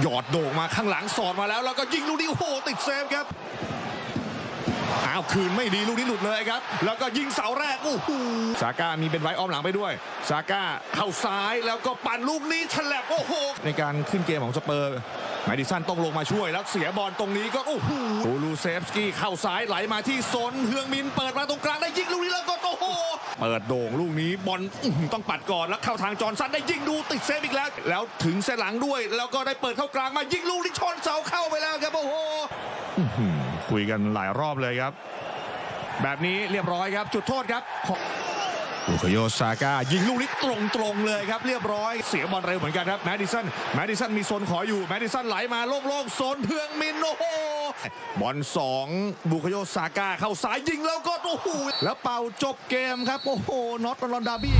หยอดโด่งมาข้างหลังสอดมาแล้ว แล้วก็ยิงลูกนี้โอ้โหติดเซฟครับอ้าวคืนไม่ดีลูกนี้หลุดเลยครับ แล้วก็ยิงเสาแรกโอ้โหซาก้ามีเป็นไว้ออมหลังไปด้วยซาก้าเข้าซ้ายแล้วก็ปั่นลูกนี้ฉลับโอ้โหในการขึ้นเกมของสเปอร์แมดิสันต้องลงมาช่วยแล้วเสียบอลตรงนี้ก็โอ้โหคูลูเซฟสกี้เข้าซ้ายไหลมาที่โซนเฮืองมินเปิดมาตรงกลางได้ เปิดโด่งลูกนี้บอลต้องปัดก่อนแล้วเข้าทางจอร์นซันได้ยิงดูติดเซฟอีกแล้ว แล้วถึงเส้นหลังด้วย แล้วก็ได้เปิดเข้ากลางมายิงลูกนี่ชนเสาเข้าไปแล้วครับโอ้โหคุยกันหลายรอบเลยครับ แบบนี้เรียบร้อยครับ จุดโทษครับ บุคโยซาก้ายิงลูกนี้ตรงๆเลยครับเรียบร้อยเสียบอลเร็วเหมือนกันครับแมดิสันแมดิสันมีโซนขออยู่แมดิสันไหลมาโล่งๆโซนเพื่องมินโอ้โหบอลสองบุคโยซาก้าเข้าสายยิงแล้วก็โอ้โหแล้วเป่าจบเกมครับโอ้โหน็อตลอนดาบี้